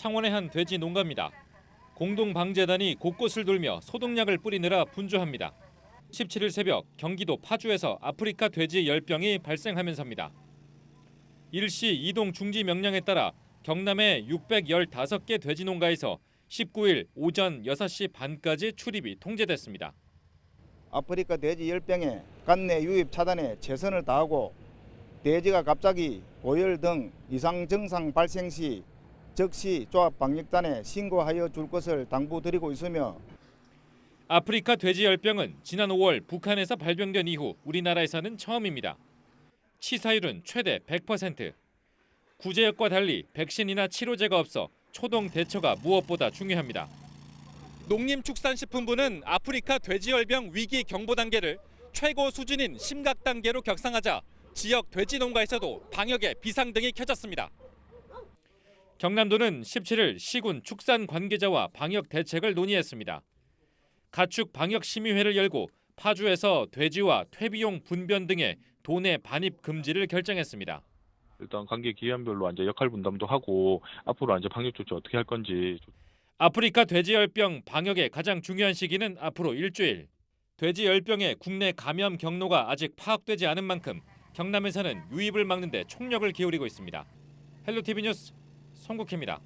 창원의 한 돼지 농가입니다. 공동방재단이 곳곳을 돌며 소독약을 뿌리느라 분주합니다. 17일 새벽 경기도 파주에서 아프리카 돼지 열병이 발생하면서입니다. 일시 이동 중지 명령에 따라 경남의 615개 돼지 농가에서 19일 오전 6시 반까지 출입이 통제됐습니다. 아프리카 돼지 열병에 관내 유입 차단에 최선을 다하고 돼지가 갑자기 고열 등 이상 증상 발생 시 즉시 조합 방역단에 신고하여 줄 것을 당부드리고 있으며 아프리카 돼지 열병은 지난 5월 북한에서 발병된 이후 우리나라에서는 처음입니다. 치사율은 최대 100%. 구제역과 달리 백신이나 치료제가 없어 초동 대처가 무엇보다 중요합니다. 농림축산식품부는 아프리카 돼지열병 위기 경보 단계를 최고 수준인 심각 단계로 격상하자 지역 돼지 농가에서도 방역에 비상등이 켜졌습니다. 경남도는 17일 시군 축산 관계자와 방역 대책을 논의했습니다. 가축 방역 심의회를 열고 파주에서 돼지와 퇴비용 분변 등의 도내 반입 금지를 결정했습니다. 일단 관계 기관별로 이제 역할 분담도 하고 앞으로 이제 방역 조치 어떻게 할 건지 아프리카 돼지열병 방역의 가장 중요한 시기는 앞으로 일주일. 돼지열병의 국내 감염 경로가 아직 파악되지 않은 만큼 경남에서는 유입을 막는 데 총력을 기울이고 있습니다. 헬로티비 뉴스 송국희입니다.